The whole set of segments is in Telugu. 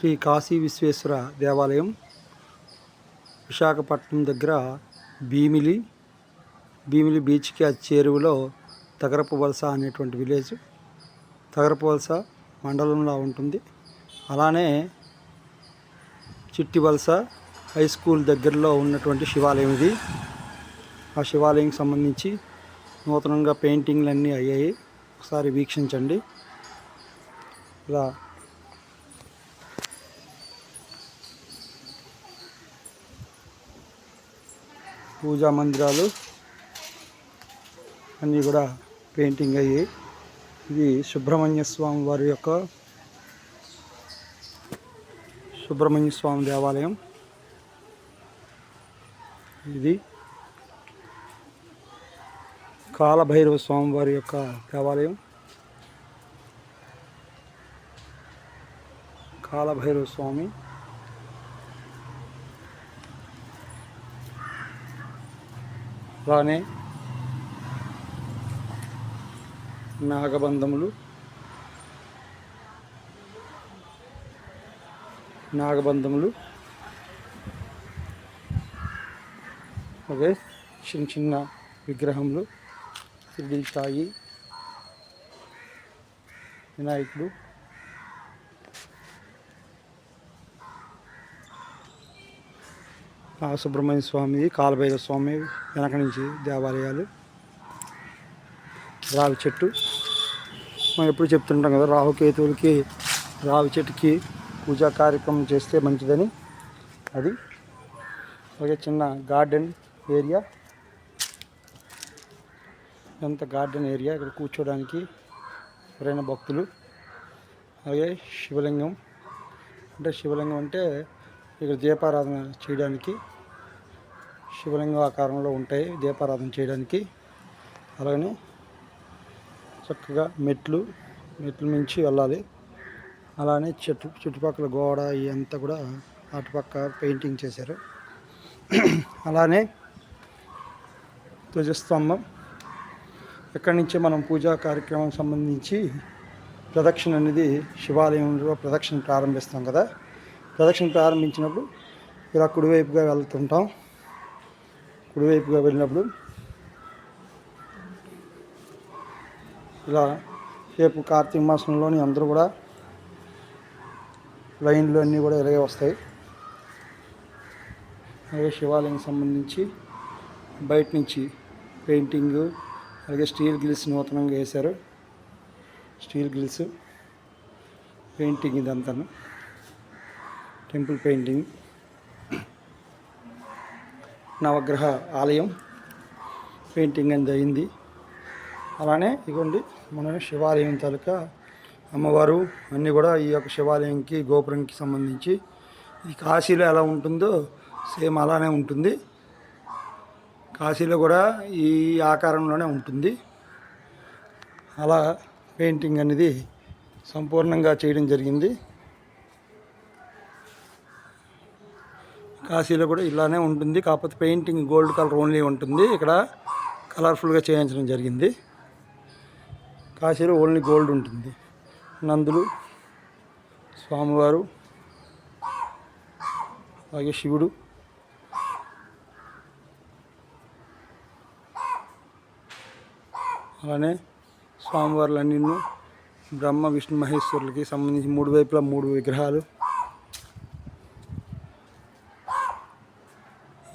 శ్రీ కాశీ విశ్వేశ్వర దేవాలయం విశాఖపట్నం దగ్గర భీమిలి భీమిలి బీచ్కి ఆ చేరువలో తగరపు వలస అనేటువంటి విలేజ్. తగరపు వలస మండలంలో ఉంటుంది. అలానే చిట్టి వలస హై స్కూల్ దగ్గరలో ఉన్నటువంటి శివాలయం ఇది. ఆ శివాలయంకి సంబంధించి నూతనంగా పెయింటింగ్లు అన్నీ అయ్యాయి. ఒకసారి వీక్షించండి. ఇలా పూజా మందిరాలు అన్నీ కూడా పెయింటింగ్ అయ్యాయి ఇది సుబ్రహ్మణ్య స్వామి వారి యొక్క సుబ్రహ్మణ్య స్వామి దేవాలయం. ఇది కాలభైరవ స్వామి వారి యొక్క దేవాలయం. కాలభైరవ స్వామి అలానే నాగబంధములు నాగబంధములు అదే చిన్న చిన్న విగ్రహములు షిరిడి సాయి వినాయకుడు సుబ్రహ్మణ్య స్వామి కాలభైరవ స్వామి వెనక నుంచి దేవాలయాలు రావి చెట్టు. మనం ఎప్పుడు చెప్తుంటాం కదా రాహుకేతువులకి రావి చెట్టుకి పూజా కార్యక్రమం చేస్తే మంచిదని. అది అలాగే చిన్న గార్డెన్ ఏరియా. ఎంత గార్డెన్ ఏరియా. ఇక్కడ కూర్చోడానికి ఎవరైనా భక్తులు. అలాగే శివలింగం. అంటే శివలింగం అంటే ఇక్కడ దీపారాధన చేయడానికి శివలింగం ఆకారంలో ఉంటాయి దీపారాధన చేయడానికి. అలాగనే చక్కగా మెట్లు మెట్లు నుంచి వెళ్ళాలి. అలానే చుట్టు చుట్టుపక్కల గోడ ఇవంతా కూడా అటుపక్క పెయింటింగ్ చేశారు. అలానే ధ్వజస్తంభం. ఎక్కడి నుంచి మనం పూజా కార్యక్రమం సంబంధించి ప్రదక్షిణ అనేది శివాలయంలో ప్రదక్షిణ ప్రారంభిస్తాం కదా. ప్రదక్షిణ ప్రారంభించినప్పుడు ఇలా కుడివైపుగా వెళ్తుంటాం. కుడివైపుగా వెళ్ళినప్పుడు ఇలా రేపు కార్తీక మాసంలోని అందరూ కూడా లైన్లు అన్నీ కూడా ఇలాగే వస్తాయి. అలాగే శివాలయం సంబంధించి బయట నుంచి పెయింటింగ్ అలాగే స్టీల్ గ్రిల్స్ నూతనంగా వేశారు. Steel grills painting ఇదంతాను. Temple painting. నవగ్రహ ఆలయం పెయింటింగ్ అనేది అయింది. అలానే ఇదిగోండి మన శివాలయం తాలూకా అమ్మవారు అన్నీ కూడా ఈ యొక్క శివాలయంకి గోపురంకి సంబంధించి ఈ కాశీలో ఎలా ఉంటుందో సేమ్ అలానే ఉంటుంది. కాశీలో కూడా ఈ ఆకారంలోనే ఉంటుంది. అలా పెయింటింగ్ అనేది సంపూర్ణంగా చేయడం జరిగింది. కాశీలో కూడా ఇలానే ఉంటుంది. కాకపోతే పెయింటింగ్ గోల్డ్ కలర్ ఓన్లీ ఉంటుంది. ఇక్కడ కలర్ఫుల్గా చేయించడం జరిగింది. కాశీలో ఓన్లీ గోల్డ్ ఉంటుంది. నందులు స్వామివారు అలాగే శివుడు. అలానే స్వామివార్లన్నీ బ్రహ్మ విష్ణు మహేశ్వరులకి సంబంధించి మూడు వైపులా మూడు విగ్రహాలు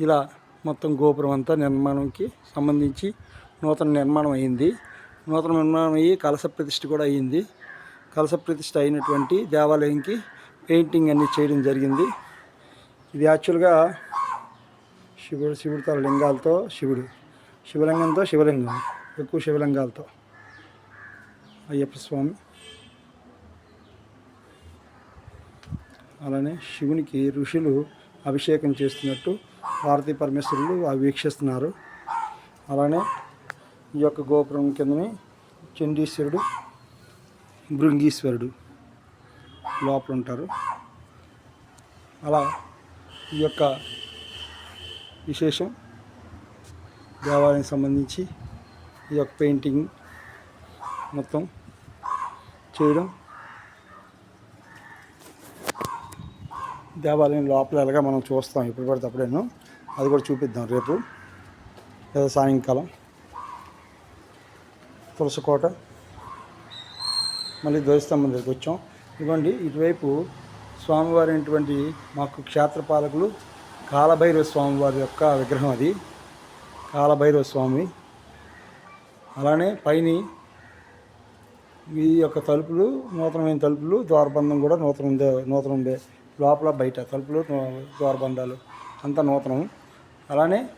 ఇలా మొత్తం గోపురం అంతా నిర్మాణంకి సంబంధించి నూతన నిర్మాణం అయింది. నూతన నిర్మాణం అయ్యి కలస ప్రతిష్ఠ కూడా అయ్యింది. కలస ప్రతిష్ఠ అయినటువంటి దేవాలయంకి పెయింటింగ్ అన్నీ చేయడం జరిగింది. ఇది యాక్చువల్గా శివుడు శివుడితో లింగాలతో శివుడు శివలింగంతో శివలింగం ఎక్కువ శివలింగాలతో. అయ్యప్ప స్వామి. అలానే శివునికి ఋషులు అభిషేకం చేస్తున్నట్టు భారతీ పరమేశ్వరులు అవి వీక్షిస్తున్నారు. అలానే ఈ యొక్క గోపురం కిందనే చండీశ్వరుడు భృంగీశ్వరుడు లోపల ఉంటారు అలా ఈ యొక్క విశేషం దేవాలయం సంబంధించి ఈ యొక్క పెయింటింగ్ మొత్తం చేయడం దేవాలయం లోపల ఎలాగా మనం చూస్తాం ఇప్పుడు పడితే అప్పుడేను. అది కూడా చూపిద్దాం రేపు. లేదా సాయంకాలం. తులసికోట. మళ్ళీ ధ్వజస్తంభం దగ్గరికి వచ్చాం. ఇదిగోండి ఇటువైపు స్వామివారి అయినటువంటి మాకు క్షేత్రపాలకులు కాలభైరవ స్వామివారి యొక్క విగ్రహం అది. కాలభైరవ స్వామి. అలానే పైన ఈ యొక్క తలుపులు నూతనమైన తలుపులు ద్వారబంధం కూడా నూతన ఉందే నూతన ఉండే లోపల బయట తలుపులు ద్వారబంధాలు అంతా నూతనం. అలానే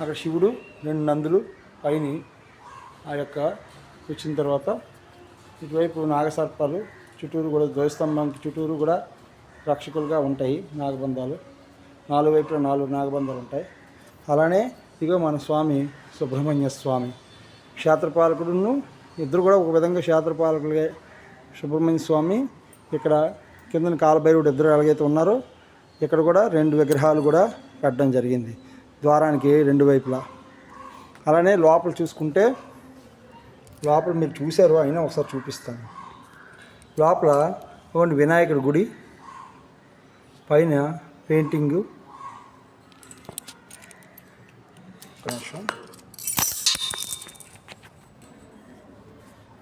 అక్కడ శివుడు రెండు నందులు పైన ఆ యొక్క వచ్చిన తర్వాత ఇటువైపు నాగసర్పాలు చుట్టూరు కూడా ధ్వజస్తంభానికి చుట్టూరు కూడా రక్షకులుగా ఉంటాయి నాగబంధాలు. నాలుగు వైపులో నాలుగు నాగబంధాలు ఉంటాయి. అలానే ఇగో మన స్వామి సుబ్రహ్మణ్య స్వామి. క్షేత్రపాలకుడును ఇద్దరు కూడా ఒక విధంగా క్షేత్రపాలకులుగా సుబ్రహ్మణ్య స్వామి ఇక్కడ కిందన కాలభైరవుడు ఇద్దరు ఎలాగైతే ఉన్నారో ఇక్కడ కూడా రెండు విగ్రహాలు కూడా పెట్టడం జరిగింది. ద్వారానికి రెండు వైపులా. అలానే లోపల చూసుకుంటే లోపల మీరు చూశారు అయినా ఒకసారి చూపిస్తాను. లోపల ఇవ్వండి వినాయకుడి గుడి. పైన పెయింటింగు.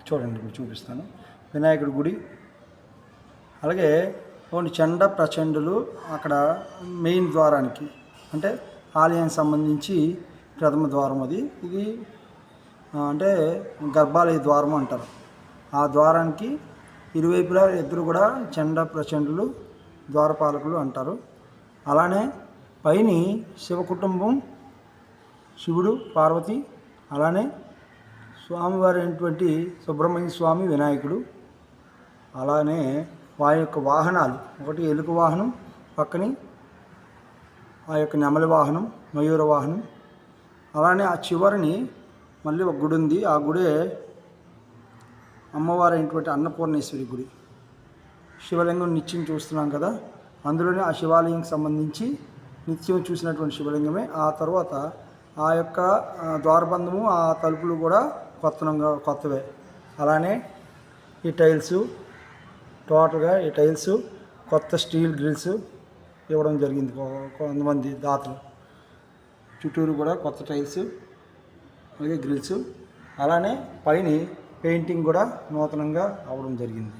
చూడండి చూపిస్తాను. వినాయకుడి గుడి. అలాగే కొన్ని చండ ప్రచండులు అక్కడ మెయిన్ ద్వారానికి అంటే ఆలయానికి సంబంధించి ప్రథమ ద్వారం అది. ఇది అంటే గర్భాలయ ద్వారం అంటారు. ఆ ద్వారానికి ఇరువైపులా ఇద్దరు కూడా చండ ప్రచండులు ద్వారపాలకులు అంటారు. అలానే పైన శివ కుటుంబం శివుడు పార్వతి అలానే స్వామివారి అయినటువంటి సుబ్రహ్మణ్య స్వామి వినాయకుడు అలానే వారి యొక్క వాహనాలు ఒకటి ఎలుక వాహనం పక్కని ఆ యొక్క నెమలి వాహనం మయూర వాహనం. అలానే ఆ చివరిని మళ్ళీ ఒక గుడి ఉంది. ఆ గుడే అమ్మవారి అయినటువంటి అన్నపూర్ణేశ్వరి గుడి. శివలింగం నిత్యం చూస్తున్నాం కదా. అందులోనే ఆ శివాలయంకి సంబంధించి నిత్యం చూసినటువంటి శివలింగమే. ఆ తర్వాత ఆ యొక్క ద్వారబంధము ఆ తలుపులు కూడా కొత్తనంగా కొత్తవే. అలానే ఈ టైల్స్ టోటల్గా ఈ టైల్స్ కొత్త స్టీల్ గ్రిల్స్ ఇవ్వడం జరిగింది. కొంతమంది దాతలు. చుట్టూరు కూడా కొత్త టైల్స్ అలాగే గ్రిల్స్ అలానే పైన పెయింటింగ్ కూడా నూతనంగా అవ్వడం జరిగింది.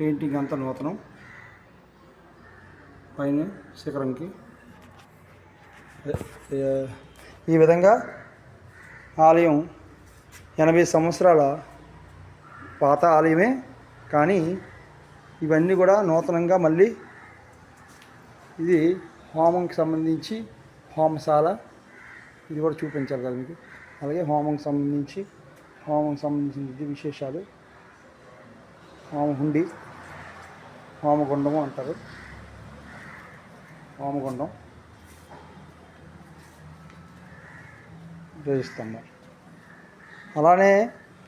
పెయింటింగ్ అంతా నూతనం. పైన శిఖరంకి. ఈ విధంగా ఆలయం ఎనభై సంవత్సరాల పాత ఆలయమే కానీ ఇవన్నీ కూడా నూతనంగా మళ్ళీ ఇది హోమంకి సంబంధించి హోమశాల. ఇది కూడా చూపించాలి కదా మీకు. అలాగే హోమంకి సంబంధించి హోమం సంబంధించిన ఇది విశేషాలు హోమహుండి హోమగుండము అంటారు. హోమగుండం. ధ్వజస్తంభం అలానే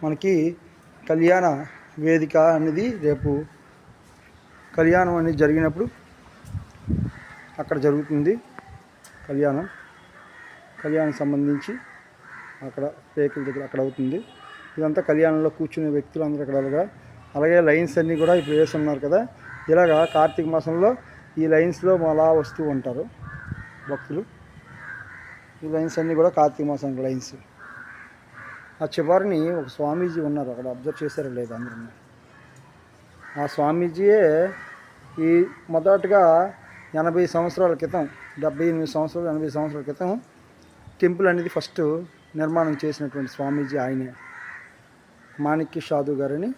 మనకి కళ్యాణ వేదిక అనేది రేపు కళ్యాణం అనేది జరిగినప్పుడు అక్కడ జరుగుతుంది. కళ్యాణం కళ్యాణం సంబంధించి అక్కడ పేకుల దగ్గర అక్కడ అవుతుంది. ఇదంతా కళ్యాణంలో కూర్చునే వ్యక్తులు అందరూ అక్కడ అలాగా అలాగే లైన్స్ అన్నీ కూడా ఇప్పుడు వేస్తున్నారు కదా. ఇలాగా కార్తీక మాసంలో ఈ లైన్స్లో అలా వస్తూ ఉంటారు భక్తులు. ఈ లైన్స్ అన్నీ కూడా కార్తీక మాసం లైన్స్. ఆ చివరిని ఒక స్వామీజీ ఉన్నారు అక్కడ అబ్జర్వ్ చేశారో లేదు అందరూ. ఆ స్వామీజీయే ఈ మొదటగా ఎనభై సంవత్సరాల క్రితం డెబ్బై ఎనిమిది సంవత్సరాలు ఎనభై సంవత్సరాల క్రితం టెంపుల్ అనేది ఫస్ట్ నిర్మాణం చేసినటువంటి స్వామీజీ ఆయనే. మాణిక్య సాధు గారని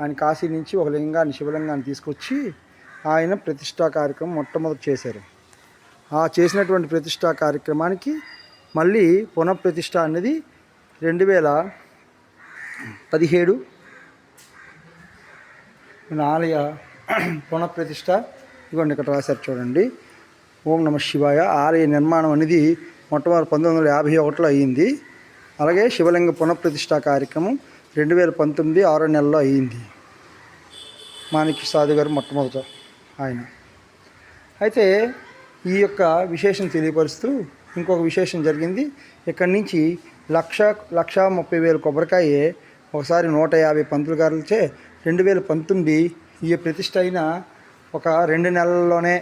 ఆయన కాశీ నుంచి ఒక లింగాన్ని శివలింగాన్ని తీసుకొచ్చి ఆయన ప్రతిష్టా కార్యక్రమం మొట్టమొదటి చేశారు. ఆ చేసినటువంటి ప్రతిష్టా కార్యక్రమానికి మళ్ళీ పునఃప్రతిష్ట అనేది రెండు వేల పదిహేడు మన ఆలయ పునఃప్రతిష్ట. ఇదిగోండి ఇక్కడ రాశారు చూడండి. ఓం నమ శివాయ. ఆలయ నిర్మాణం అనేది మొట్టమొదటి పంతొమ్మిది వందల యాభై ఒకటిలో అయ్యింది అలాగే శివలింగ పునఃప్రతిష్ట కార్యక్రమం రెండు వేల పంతొమ్మిది ఆరో నెలలో అయ్యింది మాణిక్య సాధు గారు మొట్టమొదట ఆయన. అయితే ఈ యొక్క విశేషం తెలియపరుస్తూ ఇంకొక విశేషం జరిగింది. ఇక్కడి నుంచి లక్ష లక్ష ముప్పై వేల కొబ్బరికాయ ఒకసారి నూట యాభై పంతులు గారులచే రెండు వేల పంతొమ్మిది ఈ ప్రతిష్ట అయిన ఒక రెండు నెలల్లోనే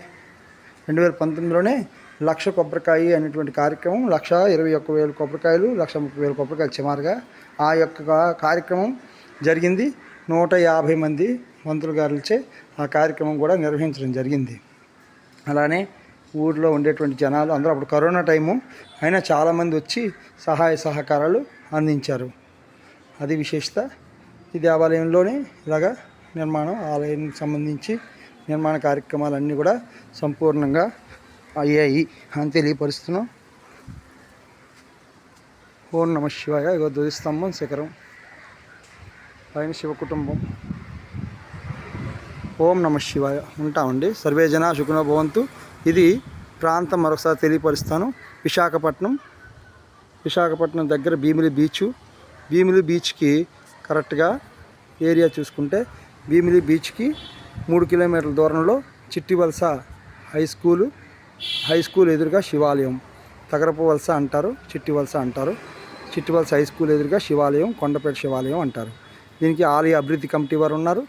రెండు వేల పంతొమ్మిదిలోనే లక్ష కొబ్బరికాయ అనేటువంటి కార్యక్రమం లక్ష ఇరవై ఒక్క వేల కొబ్బరికాయలు లక్ష ముప్పై వేల కొబ్బరికాయలు సుమారుగా ఆ యొక్క కార్యక్రమం జరిగింది. నూట యాభై మంది మంత్రులు గారులచే ఆ కార్యక్రమం కూడా నిర్వహించడం జరిగింది. అలానే ఊర్లో ఉండేటువంటి జనాలు అందరూ అప్పుడు కరోనా టైము అయినా చాలామంది వచ్చి సహాయ సహకారాలు అందించారు. అది విశేషత. ఈ దేవాలయంలోనే ఇలాగా నిర్మాణం ఆలయానికి సంబంధించి నిర్మాణ కార్యక్రమాలన్నీ కూడా సంపూర్ణంగా అయ్యాయి అని తెలియపరుస్తున్నాం. ఓం నమ శివాయ. ఇగో ధ్వజస్తంభం శిఖరం పైన శివ కుటుంబం ఓం నమ శివాయ. ఉంటామండి. సర్వే జన సుఖనో భవంతు. ఇది ప్రాంతం మరొకసారి తెలియపరుస్తాను. విశాఖపట్నం. విశాఖపట్నం దగ్గర భీమిలి బీచ్. భీమిలి బీచ్కి కరెక్ట్గా ఏరియా చూసుకుంటే భీమిలి బీచ్కి మూడు కిలోమీటర్ల దూరంలో Chittivalasa high school high school ఎదురుగా శివాలయం. తగరపు వలస అంటారు చిట్టివలస అంటారు. చిట్టివలస హై స్కూల్ ఎదురుగా శివాలయం కొండపేట శివాలయం అంటారు. దీనికి ఆలయ అభివృద్ధి కమిటీ వారు ఉన్నారు.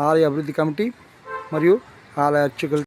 ఆలయ అభివృద్ధి కమిటీ మరియు ఆలయ అర్చకులు